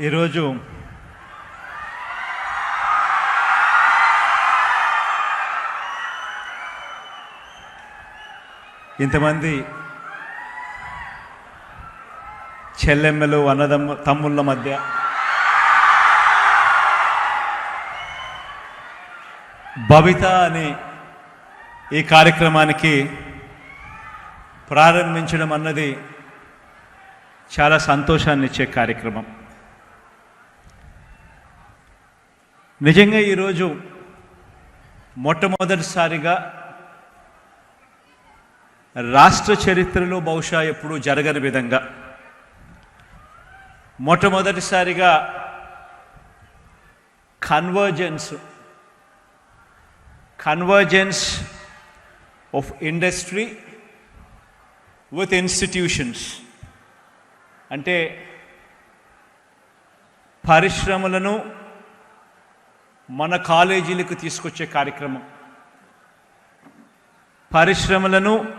ఈరోజు ఇంతమంది చెల్లెమ్మలు అన్నదమ్ము తమ్ముళ్ళ మధ్య భవిత అనే ఈ కార్యక్రమానికి ప్రారంభించడం అన్నది చాలా సంతోషాన్ని ఇచ్చే కార్యక్రమం. నిజంగా ఈరోజు మొట్టమొదటిసారిగా రాష్ట్ర చరిత్రలో బహుశా ఎప్పుడూ జరగని విధంగా మొట్టమొదటిసారిగా convergence convergence of industry with institutions అంటే పరిశ్రమలను మన కాలేజీలకు తీసుకొచ్చే కార్యక్రమం. పరిశ్రమలను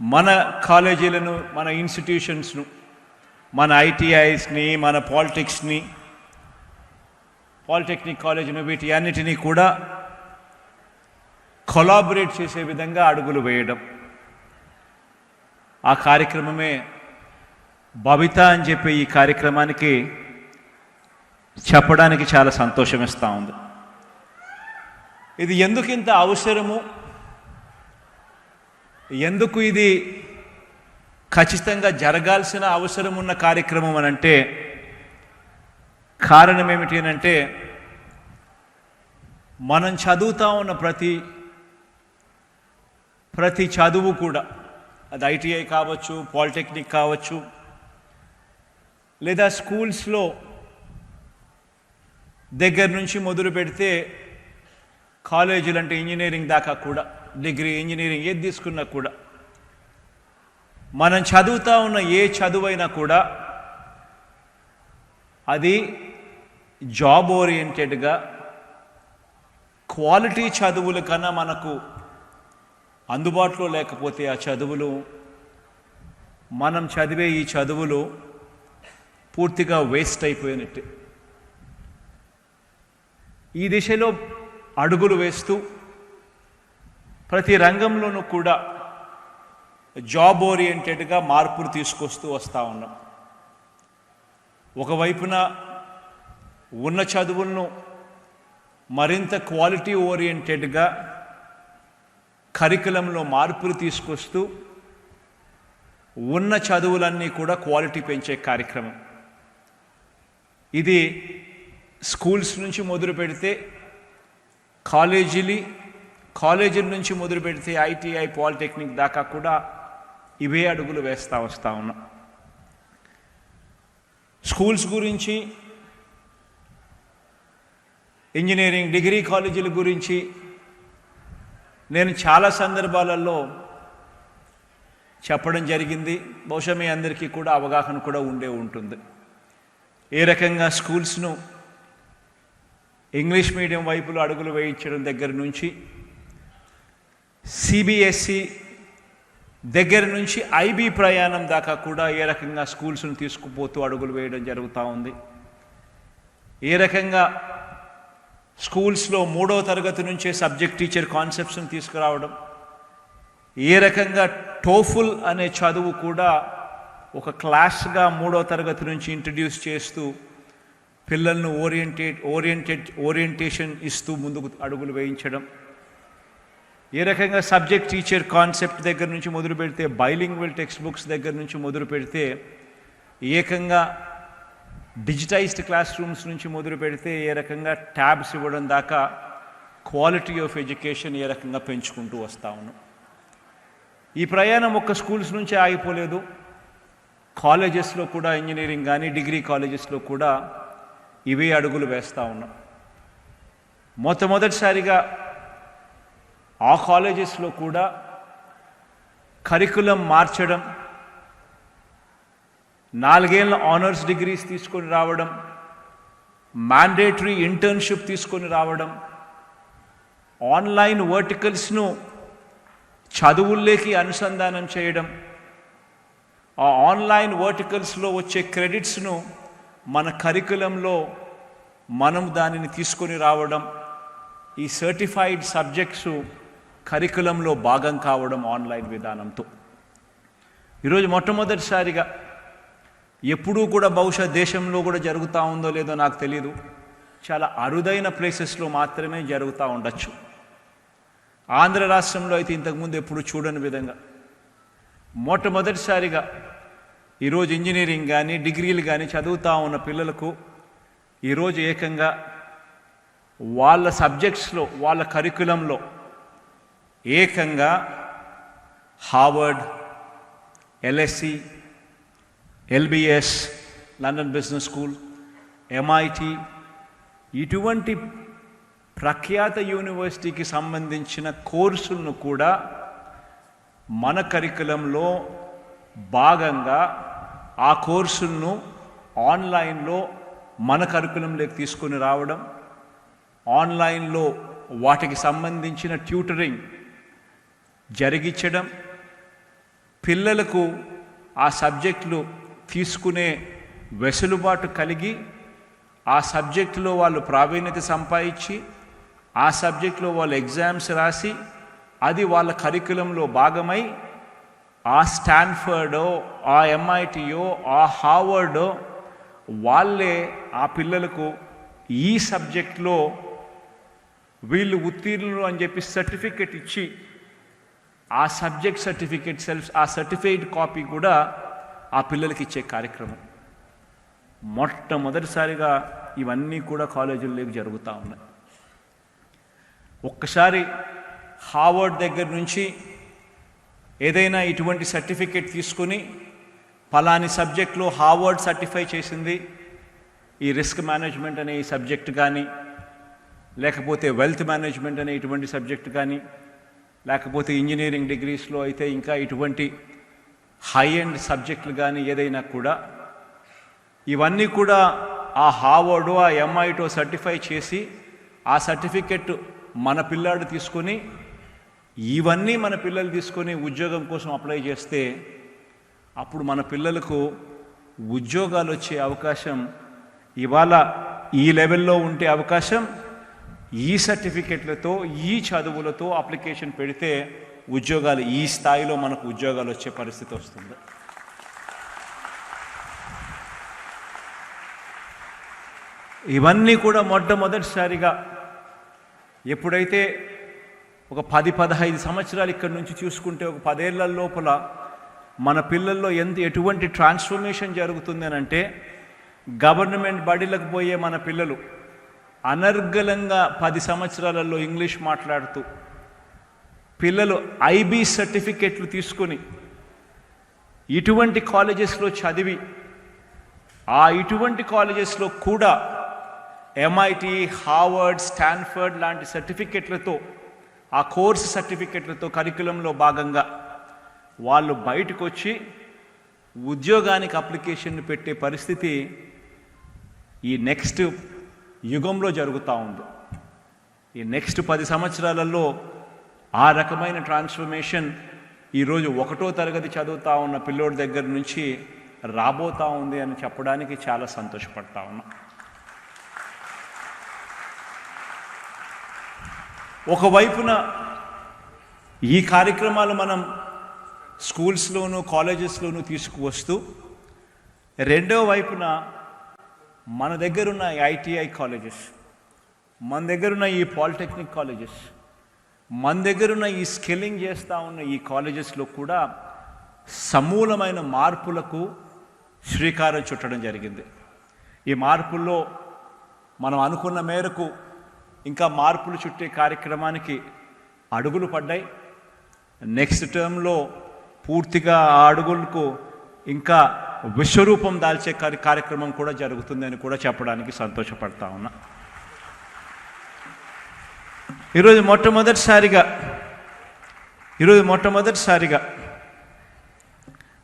మన కాలేజీలను మన ఇన్స్టిట్యూషన్స్ను మన ఐటీఐస్ని మన పాలిటిక్స్ని పాలిటెక్నిక్ కాలేజీని వీటి అన్నిటినీ కూడా కొలాబరేట్ చేసే విధంగా అడుగులు వేయడం. ఆ కార్యక్రమమే భవిత అని చెప్పే ఈ కార్యక్రమానికి చెప్పడానికి చాలా సంతోషం ఇస్తూ ఉంది. ఇది ఎందుకు ఇంత అవసరము? ఎందుకు ఇది ఖచ్చితంగా జరగాల్సిన అవసరం ఉన్న కార్యక్రమం అని అంటే కారణం ఏమిటి అని అంటే మనం చదువుతా ఉన్న ప్రతి ప్రతి చదువు కూడా అది ఐటీఐ కావచ్చు పాలిటెక్నిక్ కావచ్చు లేదా స్కూల్స్లో దగ్గర నుంచి మొదలు పెడితే కాలేజీలు అంటే ఇంజనీరింగ్ దాకా కూడా డిగ్రీ ఇంజనీరింగ్ ఏది తీసుకున్నా కూడా మనం చదువుతా ఉన్న ఏ చదువైనా కూడా అది జాబ్ ఓరియంటెడ్గా క్వాలిటీ చదువుల కన్నా మనకు అందుబాటులో లేకపోతే ఆ చదువులు మనం చదివే ఈ చదువులు పూర్తిగా వేస్ట్ అయిపోయినట్టే. ఈ దిశలో అడుగులు వేస్తూ ప్రతి రంగంలోనూ కూడా జాబ్ ఓరియంటెడ్గా మార్పులు తీసుకొస్తూ వస్తూ ఉన్నాం. ఒకవైపున ఉన్న చదువులను మరింత క్వాలిటీ ఓరియంటెడ్గా కరికులంలో మార్పులు తీసుకొస్తూ ఉన్న చదువులన్నీ కూడా క్వాలిటీ పెంచే కార్యక్రమం. ఇది స్కూల్స్ నుంచి మొదలు పెడితే కాలేజీలు కాలేజీల నుంచి మొదలు పెడితే ఐటీఐ పాలిటెక్నిక్ దాకా కూడా ఇవే అడుగులు వేస్తూ వస్తూ ఉన్నాం. స్కూల్స్ గురించి ఇంజనీరింగ్ డిగ్రీ కాలేజీల గురించి నేను చాలా సందర్భాలలో చెప్పడం జరిగింది. బహుశా మీ అందరికీ కూడా అవగాహన కూడా ఉండే ఉంటుంది. ఏ రకంగా స్కూల్స్ను ఇంగ్లీష్ మీడియం వైపులో అడుగులు వేయించడం దగ్గర నుంచి సిబిఎస్సి దగ్గర నుంచి ఐబీ ప్రయాణం దాకా కూడా ఏ రకంగా స్కూల్స్ను తీసుకుపోతూ అడుగులు వేయడం జరుగుతూ ఉంది. ఏ రకంగా స్కూల్స్లో మూడో తరగతి నుంచే సబ్జెక్ట్ టీచర్ కాన్సెప్ట్స్ని తీసుకురావడం ఏ రకంగా టోఫుల్ అనే చదువు కూడా ఒక క్లాస్గా మూడో తరగతి నుంచి ఇంట్రడ్యూస్ చేస్తూ పిల్లలను ఓరియంటేట్ ఓరియంటెడ్ ఓరియంటేషన్ ఇస్తూ ముందుకు అడుగులు వేయించడం. ఏ రకంగా సబ్జెక్ట్ టీచర్ కాన్సెప్ట్ దగ్గర నుంచి మొదలు పెడితే బైలింగ్వల్ టెక్స్ట్ బుక్స్ దగ్గర నుంచి మొదలు పెడితే ఏకంగా డిజిటైజ్డ్ క్లాస్ రూమ్స్ నుంచి మొదలు పెడితే ఏ రకంగా ట్యాబ్స్ ఇవ్వడం దాకా క్వాలిటీ ఆఫ్ ఎడ్యుకేషన్ ఏ రకంగా పెంచుకుంటూ వస్తా ఉన్నాం. ఈ ప్రయాణం ఒక్క స్కూల్స్ నుంచే ఆగిపోలేదు. కాలేజెస్లో కూడా ఇంజనీరింగ్ కానీ డిగ్రీ కాలేజెస్లో కూడా ఇవే అడుగులు వేస్తూ ఉన్నాం. మొట్టమొదటిసారిగా ఆ కాలేజెస్లో కూడా కరికులం మార్చడం నాలుగేళ్ళ ఆనర్స్ డిగ్రీస్ తీసుకొని రావడం మ్యాండేటరీ ఇంటర్న్షిప్ తీసుకొని రావడం ఆన్లైన్ వర్టికల్స్ను చదువుల్లోకి అనుసంధానం చేయడం ఆ ఆన్లైన్ వర్టికల్స్లో వచ్చే క్రెడిట్స్ను మన కరికులంలో మనం దానిని తీసుకొని రావడం ఈ సర్టిఫైడ్ సబ్జెక్ట్స్ కరికులంలో భాగం కావడం ఆన్లైన్ విధానంతో. ఈరోజు మొట్టమొదటిసారిగా ఎప్పుడూ కూడా బహుశా దేశంలో కూడా జరుగుతూ ఉందో లేదో నాకు తెలియదు చాలా అరుదైన ప్లేసెస్లో మాత్రమే జరుగుతూ ఉండొచ్చు. ఆంధ్ర రాష్ట్రంలో అయితే ఇంతకుముందు ఎప్పుడు చూడని విధంగా. మొట్టమొదటిసారిగా ఈరోజు ఇంజనీరింగ్ కానీ డిగ్రీలు కానీ చదువుతూ ఉన్న పిల్లలకు ఈరోజు ఏకంగా వాళ్ళ సబ్జెక్ట్స్లో వాళ్ళ కరికులంలో ఏకంగా Harvard LSC LBS London Business School MIT ఇటువంటి ప్రఖ్యాత యూనివర్సిటీకి సంబంధించిన కోర్సులను కూడా మన కరికులంలో భాగంగా ఆ కోర్సులను ఆన్లైన్లో మన కరికులంలోకి తీసుకొని రావడం ఆన్లైన్లో వాటికి సంబంధించిన ట్యూటరింగ్ జరిగించడం పిల్లలకు ఆ సబ్జెక్టులు తీసుకునే వెసులుబాటు కలిగి ఆ సబ్జెక్టులో వాళ్ళు ప్రావీణ్యత సంపాదించి ఆ సబ్జెక్టులో వాళ్ళు ఎగ్జామ్స్ రాసి అది వాళ్ళ కరికులంలో భాగమై ఆ స్టాన్ఫర్డో ఆ ఎంఐటియో ఆ హార్వర్డో వాళ్ళే ఆ పిల్లలకు ఈ సబ్జెక్ట్లో వీళ్ళు ఉత్తీర్ణులు అని చెప్పి సర్టిఫికెట్ ఇచ్చి ఆ సబ్జెక్ట్ సర్టిఫికెట్ సెల్ఫ్ ఆ సర్టిఫైడ్ కాపీ కూడా ఆ పిల్లలకి ఇచ్చే కార్యక్రమం. మొట్టమొదటిసారిగా ఇవన్నీ కూడా కాలేజీల్లోకి జరుగుతూ ఉన్నాయి. ఒక్కసారి హార్వర్డ్ దగ్గర నుంచి ఏదైనా ఇటువంటి సర్టిఫికేట్ తీసుకుని పలాని సబ్జెక్ట్లో హార్వర్డ్ సర్టిఫై చేసింది ఈ రిస్క్ మేనేజ్మెంట్ అనే ఈ సబ్జెక్ట్ కానీ లేకపోతే వెల్త్ మేనేజ్మెంట్ అనే ఇటువంటి సబ్జెక్ట్ కానీ లేకపోతే ఇంజనీరింగ్ డిగ్రీస్లో అయితే ఇంకా ఇటువంటి హై ఎండ్ సబ్జెక్టులు కానీ ఏదైనా కూడా ఇవన్నీ కూడా ఆ హార్వర్డు ఆ ఎంఐటో సర్టిఫై చేసి ఆ సర్టిఫికెట్ మన పిల్లాడు తీసుకొని ఇవన్నీ మన పిల్లలు తీసుకొని ఉద్యోగం కోసం అప్లై చేస్తే అప్పుడు మన పిల్లలకు ఉద్యోగాలు వచ్చే అవకాశం ఇవాళ ఈ లెవెల్లో ఉంటే అవకాశం ఈ సర్టిఫికెట్లతో ఈ చదువులతో అప్లికేషన్ పెడితే ఉద్యోగాలు ఈ స్థాయిలో మనకు ఉద్యోగాలు వచ్చే పరిస్థితి వస్తుంది. ఇవన్నీ కూడా మొట్టమొదటిసారిగా ఎప్పుడైతే ఒక పది పదహైదు సంవత్సరాలు ఇక్కడి నుంచి చూసుకుంటే ఒక పదేళ్ళ లోపల మన పిల్లల్లో ఎంత ఎటువంటి ట్రాన్స్ఫర్మేషన్ జరుగుతుంది అని అంటే గవర్నమెంట్ బడిలకు పోయే మన పిల్లలు అనర్గళంగా పది సంవత్సరాలలో ఇంగ్లీష్ మాట్లాడుతూ పిల్లలు ఐబీ సర్టిఫికెట్లు తీసుకొని ఇటువంటి కాలేజెస్లో చదివి ఆ ఇటువంటి కాలేజెస్లో కూడా ఎంఐటి హార్వర్డ్ స్టాన్ఫర్డ్ లాంటి సర్టిఫికెట్లతో ఆ కోర్సు సర్టిఫికెట్లతో కరికులంలో భాగంగా వాళ్ళు బయటకు వచ్చి ఉద్యోగానికి అప్లికేషన్ పెట్టే పరిస్థితి ఈ నెక్స్ట్ యుగంలో జరుగుతూ ఉంది. ఈ నెక్స్ట్ పది సంవత్సరాలలో ఆ రకమైన ట్రాన్స్ఫర్మేషన్ ఈరోజు ఒకటో తరగతి చదువుతూ ఉన్న పిల్లోడి దగ్గర నుంచి రాబోతా ఉంది అని చెప్పడానికి చాలా సంతోషపడతా ఉన్నా. ఒకవైపున ఈ కార్యక్రమాలు మనం స్కూల్స్లోను కాలేజెస్లోనూ తీసుకువస్తూ రెండో వైపున మన దగ్గరున్న ఐటీఐ కాలేజెస్ మన దగ్గరున్న ఈ పాలిటెక్నిక్ కాలేజెస్ మన దగ్గరున్న ఈ స్కిల్లింగ్ చేస్తూ ఉన్న ఈ కాలేజెస్లో కూడా సమూలమైన మార్పులకు శ్రీకారం చుట్టడం జరిగింది. ఈ మార్పుల్లో మనం అనుకున్న మేరకు ఇంకా మార్పులు చుట్టే కార్యక్రమానికి అడుగులు పడ్డాయి. నెక్స్ట్ టర్మ్లో పూర్తిగా ఆ అడుగులకు ఇంకా విశ్వరూపం దాల్చే కార్య కార్యక్రమం కూడా జరుగుతుందని కూడా చెప్పడానికి సంతోషపడతా ఉన్నా. ఈరోజు మొట్టమొదటిసారిగా ఈరోజు మొట్టమొదటిసారిగా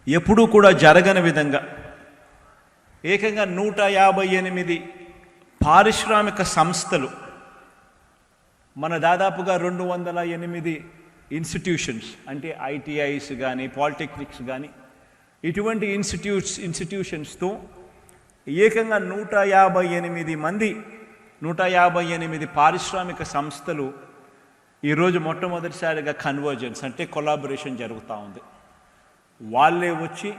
ఎప్పుడూ కూడా జరగని విధంగా ఏకంగా నూట యాభై ఎనిమిది పారిశ్రామిక సంస్థలు మన దాదాపుగా రెండు వందల ఎనిమిది ఇన్స్టిట్యూషన్స్ అంటే ఐటీఐస్ కానీ పాలిటెక్నిక్స్ కానీ ఇటువంటి ఇన్స్టిట్యూట్స్ ఇన్స్టిట్యూషన్స్తో ఏకంగా నూట యాభై ఎనిమిది మంది నూట యాభై ఎనిమిది పారిశ్రామిక సంస్థలు ఈరోజు మొట్టమొదటిసారిగా కన్వర్జెన్స్ అంటే కొలాబరేషన్ జరుగుతూ ఉంది. వాళ్ళే వచ్చి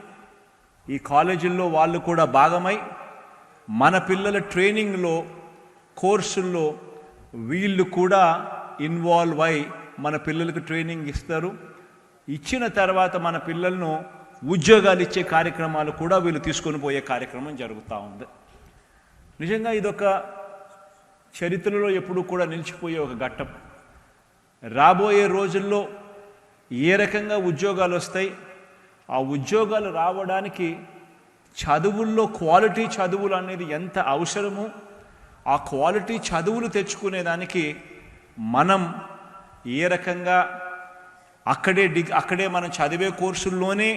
ఈ కాలేజీల్లో వాళ్ళు కూడా భాగమై మన పిల్లల ట్రైనింగ్లో కోర్సుల్లో వీళ్ళు కూడా ఇన్వాల్వ్ అయి మన పిల్లలకు ట్రైనింగ్ ఇస్తారు. ఇచ్చిన తర్వాత మన పిల్లలను ఉద్యోగాలు ఇచ్చే కార్యక్రమాలు కూడా వీళ్ళు తీసుకొని పోయే కార్యక్రమం జరుగుతూ ఉంది. నిజంగా ఇదొక చరిత్రలో ఎప్పుడూ కూడా నిలిచిపోయే ఒక ఘట్టం. రాబోయే రోజుల్లో ఏ రకంగా ఉద్యోగాలు వస్తాయి? ఆ ఉద్యోగాలు రావడానికి చదువుల్లో క్వాలిటీ చదువులు అనేది ఎంత అవసరమో? ఆ క్వాలిటీ చదువులు తెచ్చుకునేదానికి మనం ఏ రకంగా అక్కడే డిగ్ అక్కడే మనం చదివే కోర్సుల్లోనే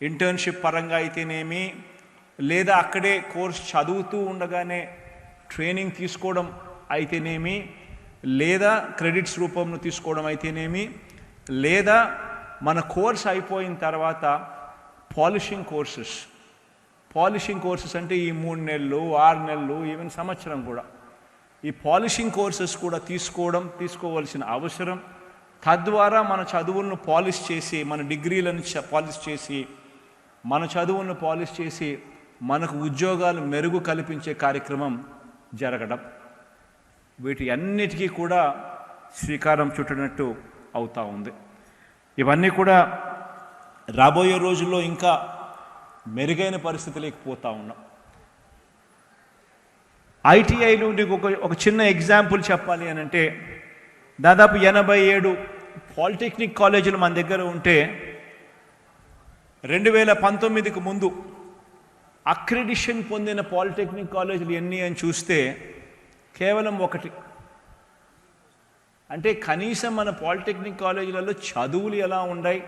ఇంటర్న్షిప్ పరంగా అయితేనేమి లేదా అక్కడే కోర్స్ చదువుతూ ఉండగానే ట్రైనింగ్ తీసుకోవడం అయితేనేమి లేదా క్రెడిట్స్ రూపంలో తీసుకోవడం అయితేనేమి లేదా మన కోర్స్ అయిపోయిన తర్వాత పాలిషింగ్ కోర్సెస్ పాలిషింగ్ కోర్సెస్ అంటే ఈ మూడు నెలలు ఆరు నెలలు ఈవెన్ సంవత్సరం కూడా. ఈ పాలిషింగ్ కోర్సెస్ కూడా తీసుకోవడం తీసుకోవాల్సిన అవసరం. తద్వారా మన చదువులను పాలిష్ చేసి మన డిగ్రీలను చ- పాలిష్ చేసి మన చదువులను పాలిష్ చేసి మనకు ఉద్యోగాలు మెరుగు కల్పించే కార్యక్రమం జరగడం. వీటి అన్నిటికీ కూడా శ్రీకారం చుట్టినట్టు అవుతూ ఉంది. ఇవన్నీ కూడా రాబోయే రోజుల్లో ఇంకా మెరుగైన పరిస్థితులకు పోతా ఉన్నాం. ఐటీఐలో నీకు ఒక ఒక చిన్న ఎగ్జాంపుల్ చెప్పాలి అని అంటే దాదాపు ఎనభై ఏడు పాలిటెక్నిక్ కాలేజీలు మన దగ్గర ఉంటే రెండు వేల పంతొమ్మిదికి ముందు అక్రిడిషన్ పొందిన పాలిటెక్నిక్ కాలేజీలు ఎన్ని అని చూస్తే కేవలం ఒకటి. అంటే కనీసం మన పాలిటెక్నిక్ కాలేజీలలో చదువులు ఎలా ఉన్నాయి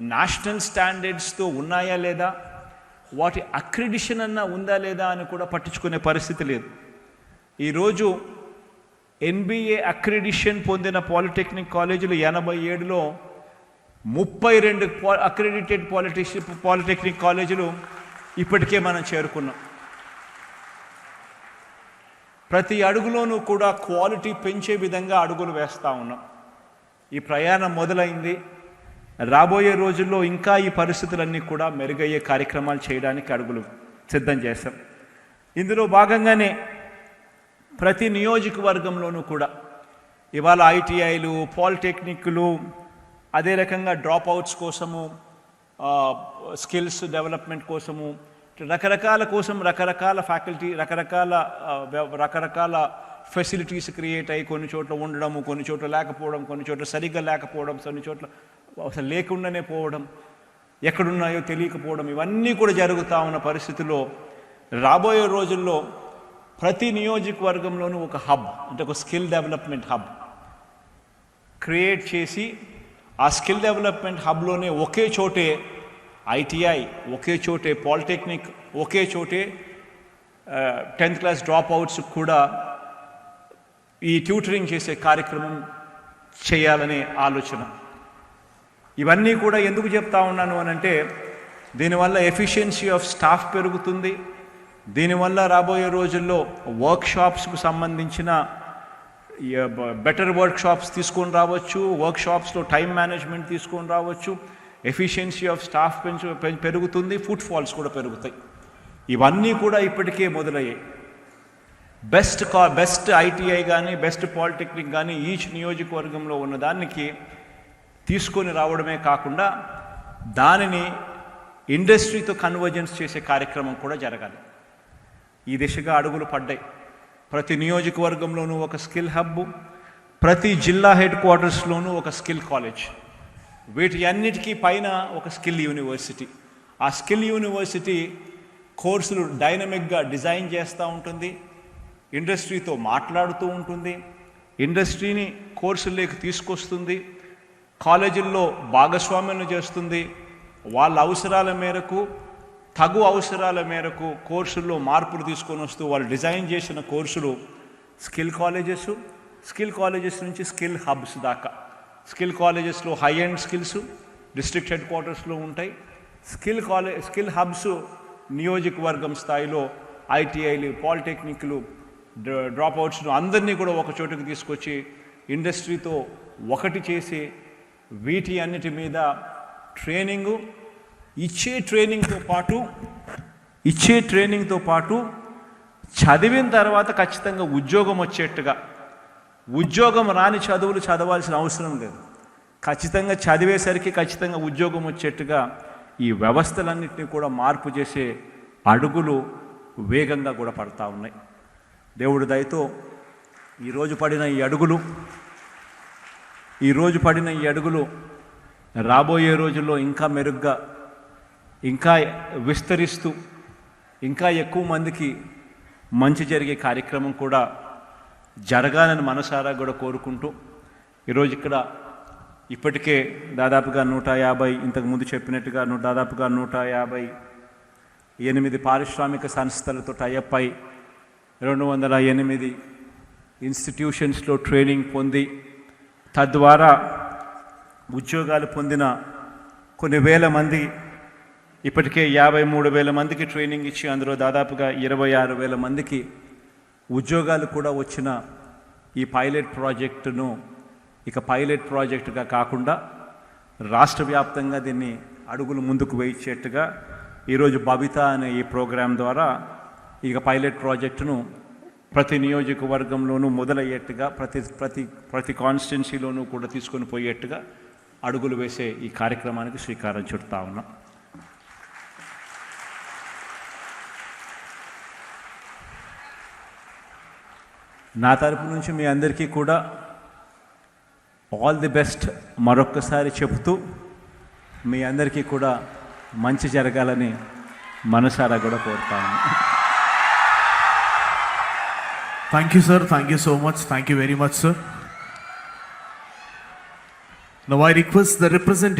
నేషనల్ స్టాండర్డ్స్తో ఉన్నాయా లేదా? వాటి అక్రిడిషన్ అన్న ఉందా లేదా అని కూడా పట్టించుకునే పరిస్థితి లేదు. ఈరోజు ఎన్బిఏ అక్రిడిషన్ పొందిన పాలిటెక్నిక్ కాలేజీలు ఎనభై ఏడులో ముప్పై రెండు అక్రెడిటెడ్ పాలిటిష్ పాలిటెక్నిక్ కాలేజీలు ఇప్పటికే మనం చేరుకున్నాం. ప్రతి అడుగులోనూ కూడా క్వాలిటీ పెంచే విధంగా అడుగులు వేస్తూ ఉన్నాం. ఈ ప్రయాణం మొదలైంది. రాబోయే రోజుల్లో ఇంకా ఈ పరిస్థితులన్నీ కూడా మెరుగయ్యే కార్యక్రమాలు చేయడానికి అడుగులు సిద్ధం చేస్తాం ఇందులో భాగంగానే ప్రతి నియోజకవర్గంలోనూ కూడా ఇవాళ ఐటీఐలు పాలిటెక్నిక్లు అదే రకంగా డ్రాప్ అవుట్స్ కోసము స్కిల్స్ డెవలప్మెంట్ కోసము రకరకాల కోసం రకరకాల ఫ్యాకల్టీ రకరకాల రకరకాల ఫెసిలిటీస్ క్రియేట్ అయ్యి కొన్ని చోట్ల ఉండడము కొన్ని చోట్ల లేకపోవడం కొన్ని చోట్ల సరిగ్గా లేకపోవడం కొన్ని చోట్ల అసలు లేకుండానే పోవడం ఎక్కడున్నాయో తెలియకపోవడం ఇవన్నీ కూడా జరుగుతూ ఉన్న పరిస్థితిలో రాబోయే రోజుల్లో ప్రతి నియోజకవర్గంలోనూ ఒక హబ్ అంటే ఒక స్కిల్ డెవలప్మెంట్ హబ్ క్రియేట్ చేసి ఆ స్కిల్ డెవలప్మెంట్ హబ్లోనే ఒకే చోటే ఐటీఐ ఒకే చోటే పాలిటెక్నిక్ ఒకే చోటే టెన్త్ క్లాస్ డ్రాప్ అవుట్స్ కూడా ఈ ట్యూటరింగ్ చేసే కార్యక్రమం చేయాలనే ఆలోచన. ఇవన్నీ కూడా ఎందుకు చెప్తా ఉన్నాను అని అంటే దీనివల్ల ఎఫిషియన్సీ ఆఫ్ స్టాఫ్ పెరుగుతుంది. దీనివల్ల రాబోయే రోజుల్లో వర్క్ షాప్స్కు సంబంధించిన బెటర్ వర్క్ షాప్స్ తీసుకొని రావచ్చు వర్క్ షాప్స్లో టైం మేనేజ్మెంట్ తీసుకొని రావచ్చు. ఎఫిషియన్సీ ఆఫ్ స్టాఫ్ పెంచు పెరుగుతుంది ఫుడ్ ఫాల్స్ కూడా పెరుగుతాయి. ఇవన్నీ కూడా ఇప్పటికే మొదలయ్యాయి. బెస్ట్ కా బెస్ట్ ఐటీఐ కానీ బెస్ట్ పాలిటెక్నిక్ కానీ ఈచ్ నియోజకవర్గంలో ఉన్న దానికి తీసుకొని రావడమే కాకుండా దానిని ఇండస్ట్రీతో కన్వర్జెన్స్ చేసే కార్యక్రమం కూడా జరగాలి. ఈ దిశగా అడుగులు పడ్డాయి. ప్రతి నియోజకవర్గంలోనూ ఒక స్కిల్ హబ్ ప్రతి జిల్లా హెడ్ క్వార్టర్స్లోనూ ఒక స్కిల్ కాలేజ్. వీటి అన్నిటికీ పైన ఒక స్కిల్ యూనివర్సిటీ. ఆ స్కిల్ యూనివర్సిటీ కోర్సులు డైనమిక్గా డిజైన్ చేస్తూ ఉంటుంది ఇండస్ట్రీతో మాట్లాడుతూ ఉంటుంది ఇండస్ట్రీని కోర్సుల్లోకి తీసుకొస్తుంది కాలేజీల్లో భాగస్వామ్యం చేస్తుంది. వాళ్ళ అవసరాల మేరకు తగు అవసరాల మేరకు కోర్సుల్లో మార్పులు తీసుకొని వస్తూ వాళ్ళు డిజైన్ చేసిన కోర్సులు స్కిల్ కాలేజెస్ స్కిల్ కాలేజెస్ నుంచి స్కిల్ హబ్స్ దాకా. స్కిల్ కాలేజెస్లో high and skills district head క్వార్టర్స్లో ఉంటాయి. స్కిల్ కాలేజ్ స్కిల్ హబ్స్ నియోజకవర్గం స్థాయిలో ఐటీఐలు పాలిటెక్నిక్లు డ్రాప్ అవుట్స్ను అందరినీ కూడా ఒక చోటుకు తీసుకొచ్చి ఇండస్ట్రీతో ఒకటి చేసి వీటి అన్నిటి మీద ట్రైనింగు ఇచ్చే ట్రైనింగ్తో పాటు ఇచ్చే ట్రైనింగ్తో పాటు చదివిన తర్వాత ఖచ్చితంగా ఉద్యోగం వచ్చేట్టుగా. ఉద్యోగం రాని చదువులు చదవాల్సిన అవసరం లేదు. ఖచ్చితంగా చదివేసరికి ఖచ్చితంగా ఉద్యోగం వచ్చేట్టుగా ఈ వ్యవస్థలన్నింటినీ కూడా మార్పు చేసే అడుగులు వేగంగా కూడా పడతా ఉన్నాయి. దేవుడి దయతో ఈరోజు పడిన ఈ అడుగులు ఈరోజు పడిన ఈ అడుగులు రాబోయే రోజుల్లో ఇంకా మెరుగ్గా ఇంకా విస్తరిస్తూ ఇంకా ఎక్కువ మందికి మంచి జరిగే కార్యక్రమం కూడా జరగాలని మనసారా కూడా కోరుకుంటూ ఈరోజు ఇక్కడ ఇప్పటికే దాదాపుగా నూట యాభై ఇంతకుముందు చెప్పినట్టుగా దాదాపుగా నూట యాభై ఎనిమిది పారిశ్రామిక సంస్థలతో టైఅప్ అయి రెండు వందల ఎనిమిది ఇన్స్టిట్యూషన్స్లో ట్రైనింగ్ పొంది తద్వారా ఉద్యోగాలు పొందిన కొన్ని వేల మంది ఇప్పటికే యాభై మూడు వేల మందికి ట్రైనింగ్ ఇచ్చి అందులో దాదాపుగా ఇరవై ఆరు వేల మందికి ఉద్యోగాలు కూడా వచ్చిన ఈ పైలట్ ప్రాజెక్టును ఇక పైలట్ ప్రాజెక్టుగా కాకుండా రాష్ట్ర వ్యాప్తంగా దీన్ని అడుగులు ముందుకు వేయించేట్టుగా ఈరోజు బబిత అనే ఈ ప్రోగ్రాం ద్వారా ఇక పైలట్ ప్రాజెక్టును ప్రతి నియోజకవర్గంలోనూ మొదలయ్యేట్టుగా ప్రతి ప్రతి ప్రతి కాన్స్టిట్యున్సీలోనూ కూడా తీసుకొని పోయేట్టుగా అడుగులు వేసే ఈ కార్యక్రమానికి శ్రీకారం చుడతా ఉన్నాం. నా తరపు నుంచి మీ అందరికీ కూడా ఆల్ ది బెస్ట్ మరొక్కసారి చెబుతూ మీ అందరికీ కూడా మంచి జరగాలని మనసారా కూడా కోరుతాను Thank you, sir. Thank you so much. Thank you very much, sir. Now I request the representative.